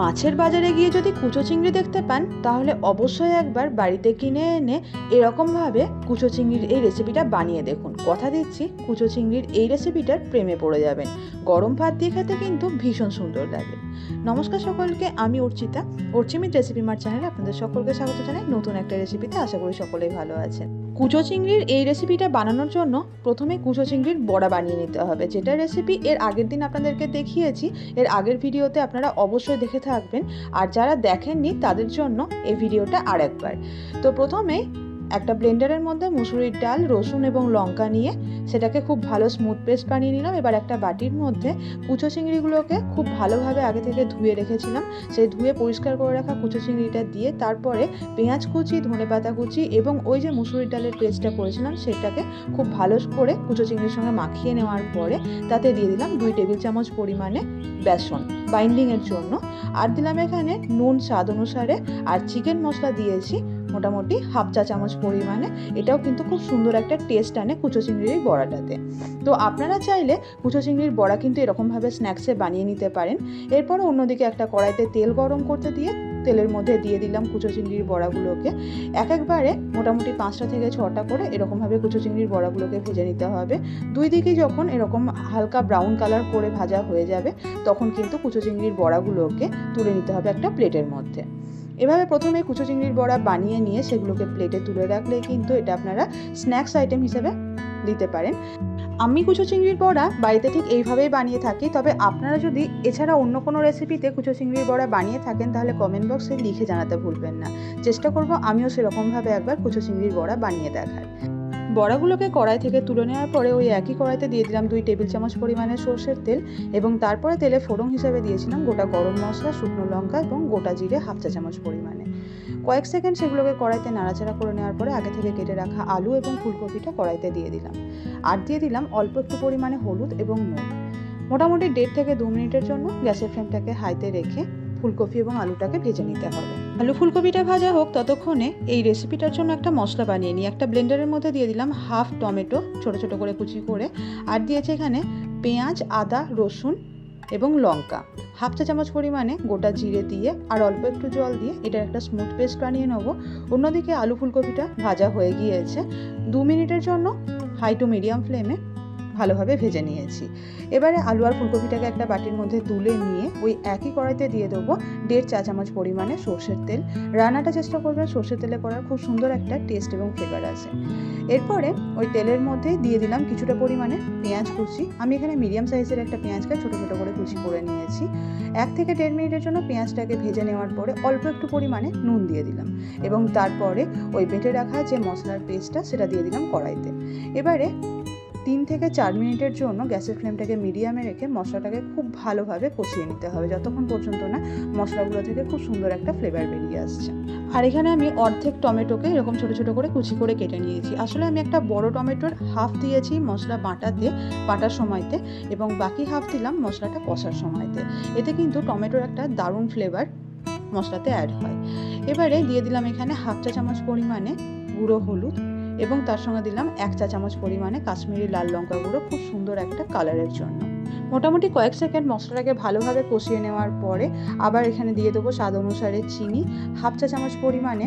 মাছের বাজারে গিয়ে যদি কুচো চিংড়ি দেখতে পান, তাহলে অবশ্যই একবার বাড়িতে কিনে এনে এরকমভাবে কুচো চিংড়ির এই রেসিপিটা বানিয়ে দেখুন। কথা দিচ্ছি, কুচো চিংড়ির এই রেসিপিটার প্রেমে পড়ে যাবেন। গরম ভাত দিয়ে খেতে কিন্তু ভীষণ সুন্দর লাগে। নমস্কার সকলকে, আমি অর্চিতা। অর্চিমিত রেসিপি মার চ্যানেলে আপনাদের সকলকে স্বাগত জানাই। নতুন একটা রেসিপিতে আশা করি সকলেই ভালো আছেন। কুচো চিংড়ির এই রেসিপিটা বানানোর জন্য প্রথমে কুচো চিংড়ির বড়া বানিয়ে নিতে হবে। যেটা রেসিপি এর আগের দিন আপনাদেরকে দেখিয়েছি, এর আগের ভিডিওতে আপনারা অবশ্যই দেখে থাকবেন। আর যারা দেখেননি, তাদের জন্য এই ভিডিওটা আর একবার তো প্রথমে একটা ব্লেন্ডারের মধ্যে মুসুরির ডাল, রসুন এবং লঙ্কা নিয়ে সেটাকে খুব ভালো স্মুথ পেস্ট বানিয়ে নিলাম। এবার একটা বাটির মধ্যে কুচো চিংড়িগুলোকে খুব ভালোভাবে আগে থেকে ধুয়ে রেখেছিলাম। সেই ধুয়ে পরিষ্কার করে রাখা কুচো চিংড়িটা দিয়ে তারপরে পেঁয়াজ কুচি ধনে পাতা কুচি এবং ওই যে মুসুরির ডালের পেস্টটা করেছিলাম সেটাকে খুব ভালো করে কুচো চিংড়ির সঙ্গে মাখিয়ে নেওয়ার পরে তাতে দিয়ে দিলাম দুই টেবিল চামচ পরিমাণে বেসন বাইন্ডিংয়ের জন্য। আর দিলাম এখানে নুন স্বাদ অনুসারে। আর চিকেন মশলা দিয়েছি মোটামুটি হাফ চা চামচ পরিমাণে। এটাও কিন্তু খুব সুন্দর একটা টেস্ট আনে কুচো চিংড়ির বড়াটাতে। তো আপনারা চাইলে কুচো চিংড়ির বড়া কিন্তু এরকমভাবে স্ন্যাক্সে বানিয়ে নিতে পারেন। এরপর অন্যদিকে একটা কড়াইতে তেল গরম করতে দিয়ে তেলের মধ্যে দিয়ে দিলাম কুচো চিংড়ির বড়াগুলোকে। এক একবারে মোটামুটি পাঁচটা থেকে ছটা করে এরকমভাবে কুচো চিংড়ির বড়াগুলোকে ভেজে নিতে হবে। দুই দিকে যখন এরকম হালকা ব্রাউন কালার করে ভাজা হয়ে যাবে, তখন কিন্তু কুচো চিংড়ির বড়াগুলোকে তুলে নিতে হবে একটা প্লেটের মধ্যে। এভাবে প্রথমে কুচো চিংড়ির বড়া বানিয়ে নিয়ে সেগুলোকে প্লেটে তুলে রাখলে কিন্তু এটা আপনারা স্ন্যাক্স আইটেম হিসেবে দিতে পারেন। আমি কুচো চিংড়ির বড়া বাড়িতে ঠিক এইভাবেই বানিয়ে থাকি, তবে আপনারা যদি এছাড়া অন্য কোনো রেসিপিতে কুচো চিংড়ির বড়া বানিয়ে থাকেন, তাহলে কমেন্ট বক্সে লিখে জানাতে ভুলবেন না। চেষ্টা করব আমিও সেরকমভাবে একবার কুচো চিংড়ির বড়া বানিয়ে দেখার। বড়াগুলোকে কড়াই থেকে তুলে নেওয়ার পরে ওই একই কড়াইতে দিয়ে দিলাম দুই টেবিল চামচ পরিমাণে সর্ষের তেল এবং তারপরে তেলে ফোড়ন হিসাবে দিয়েছিলাম গোটা গরম মশলা, শুকনো লঙ্কা এবং গোটা জিরে হাফ চা চামচ পরিমাণে। কয়েক সেকেন্ড সেগুলোকে কড়াইতে নাড়াচাড়া করে নেওয়ার পরে আগে থেকে কেটে রাখা আলু এবং ফুলকপিটা কড়াইতে দিয়ে দিলাম। আর দিয়ে দিলাম অল্প একটু পরিমাণে হলুদ এবং নুন। মোটামুটি দেড় থেকে দু মিনিটের জন্য গ্যাসের ফ্লেমটাকে হাইতে রেখে ফুলকপি এবং আলুটাকে ভেজে নিতে হবে। আলু ফুলকপিটা ভাজা হোক, ততক্ষণে এই রেসিপিটার জন্য একটা মশলা বানিয়ে নিই একটা ব্লেন্ডারের মধ্যে দিয়ে দিলাম হাফ টমেটো ছোট ছোট করে কুচি করে। আর দিয়েছে এখানে পেঁয়াজ, আদা, রসুন এবং লঙ্কা। হাফ চা চামচ পরিমাণে গোটা জিরে দিয়ে আর অল্প একটু জল দিয়ে এটার একটা স্মুথ পেস্ট বানিয়ে নেব। অন্যদিকে আলু ফুলকপিটা ভাজা হয়ে গিয়েছে। দু মিনিটের জন্য হাই টু মিডিয়াম ফ্লেমে ভালোভাবে ভেজে নিয়েছি। এবারে আলু আর ফুলকপিটাকে একটা বাটির মধ্যে তুলে নিয়ে ওই একই কড়াইতে দিয়ে দেবো দেড় চা চামচ পরিমাণে সর্ষের তেল। রান্নাটা চেষ্টা করবেন, সর্ষের তেলে করার খুব সুন্দর একটা টেস্ট এবং ফ্লেভার আছে। এরপরে ওই তেলের মধ্যে দিয়ে দিলাম কিছুটা পরিমাণে পেঁয়াজ কুচি। আমি এখানে মিডিয়াম সাইজের একটা পেঁয়াজকে ছোটো ছোটো করে কুচি করে নিয়েছি। এক থেকে দেড় মিনিটের জন্য পেঁয়াজটাকে ভেজে নেওয়ার পরে অল্প একটু পরিমাণে নুন দিয়ে দিলাম এবং তারপরে ওই বেটে রাখা যে মশলার পেস্টটা সেটা দিয়ে দিলাম কড়াইতে। এবারে তিন থেকে চার মিনিটের জন্য গ্যাসের ফ্লেমটাকে মিডিয়ামে রেখে মশলাটাকে খুব ভালোভাবে কষিয়ে নিতে হবে। যতক্ষণ পর্যন্ত না মশলাগুলো থেকে খুব সুন্দর একটা ফ্লেভার বেরিয়ে আসছে। আর এখানে আমি অর্ধেক টমেটোকে এরকম ছোটো ছোটো করে কুচি করে কেটে নিয়েছি। আসলে আমি একটা বড় টমেটোর হাফ দিয়েছি মশলা বাটাতে বাটার সময়তে এবং বাকি হাফ দিলাম মশলাটা কষার সময়তে। এতে কিন্তু টমেটোর একটা দারুণ ফ্লেভার মশলাতে অ্যাড হয়। এবারে দিয়ে দিলাম এখানে হাফ চা চামচ পরিমাণে গুঁড়ো হলুদ। এবং তার সঙ্গে দিলাম এক চা চামচ পরিমাণে কাশ্মীরি লাল লঙ্কা গুঁড়ো, খুব সুন্দর একটা কালারের জন্য। মোটামুটি কয়েক সেকেন্ড মশলাটাকে ভালোভাবে কষিয়ে নেওয়ার পরে আবার এখানে দিয়ে দেবো স্বাদ অনুসারে চিনি, হাফ চা চামচ পরিমাণে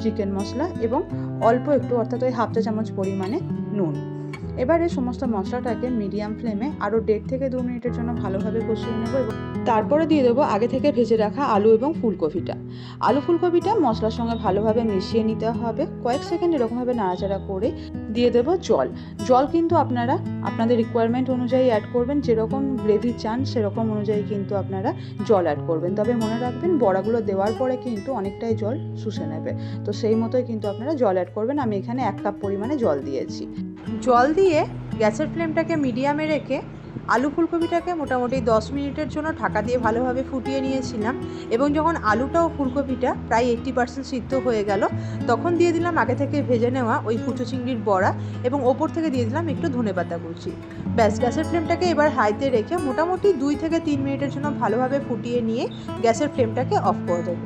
চিকেন মশলা এবং অল্প একটু, অর্থাৎ ওই হাফ চা চামচ পরিমাণে নুন। এবারে সমস্ত মশলাটাকে মিডিয়াম ফ্লেমে আরও দেড় থেকে দু মিনিটের জন্য ভালোভাবে কষিয়ে নেব এবং তারপরে দিয়ে দেবো আগে থেকে ভেজে রাখা আলু এবং ফুলকপিটা। আলু ফুলকপিটা মশলার সঙ্গে ভালোভাবে মিশিয়ে নিতে হবে। কয়েক সেকেন্ড এরকমভাবে নাড়াচাড়া করে দিয়ে দেবো জল। জল কিন্তু আপনারা, আপনাদের রিকোয়ারমেন্ট অনুযায়ী অ্যাড করবেন, যেরকম গ্রেভি চান সেরকম অনুযায়ী কিন্তু আপনারা জল অ্যাড করবেন। তবে মনে রাখবেন, বড়াগুলো দেওয়ার পরে কিন্তু অনেকটাই জল শুষে নেবে। তো সেই মতোই কিন্তু আপনারা জল অ্যাড করবেন। আমি এখানে এক কাপ পরিমাণে জল দিয়েছি। জল দিয়ে গ্যাসের ফ্লেমটাকে মিডিয়ামে রেখে আলু ফুলকপিটাকে মোটামুটি দশ মিনিটের জন্য ঢাকা দিয়ে ভালোভাবে ফুটিয়ে নিয়েছিলাম এবং যখন আলুটা ও ফুলকপিটা প্রায় এইট্টি পার্সেন্ট সিদ্ধ হয়ে গেল, তখন দিয়ে দিলাম আগে থেকে ভেজে নেওয়া ওই কুচো চিংড়ির বড়া এবং ওপর থেকে দিয়ে দিলাম একটু ধনেপাতা কুচি। ব্যাস, গ্যাসের ফ্লেমটাকে এবার হাইতে রেখে মোটামুটি দুই থেকে তিন মিনিটের জন্য ভালোভাবে ফুটিয়ে নিয়ে গ্যাসের ফ্লেমটাকে অফ করে দেবো।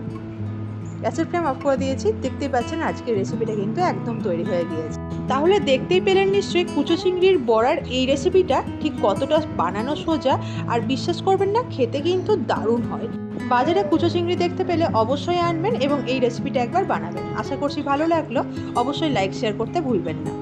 গ্যাসের ফ্লেম অফ করে দিয়েছি। দেখতেই পাচ্ছেন আজকের রেসিপিটা কিন্তু একদম তৈরি হয়ে গিয়েছে। তাহলে দেখতেই পেলেন নিশ্চয়ই কুচো চিংড়ির বড়ার এই রেসিপিটা ঠিক কতটা বানানো সোজা আর বিশ্বাস করবেন না, খেতে কিন্তু দারুণ হয়। বাজারে কুচো চিংড়ি দেখতে পেলে অবশ্যই আনবেন এবং এই রেসিপিটা একবার বানাবেন। আশা করছি ভালো লাগল। অবশ্যই লাইক শেয়ার করতে ভুলবেন না।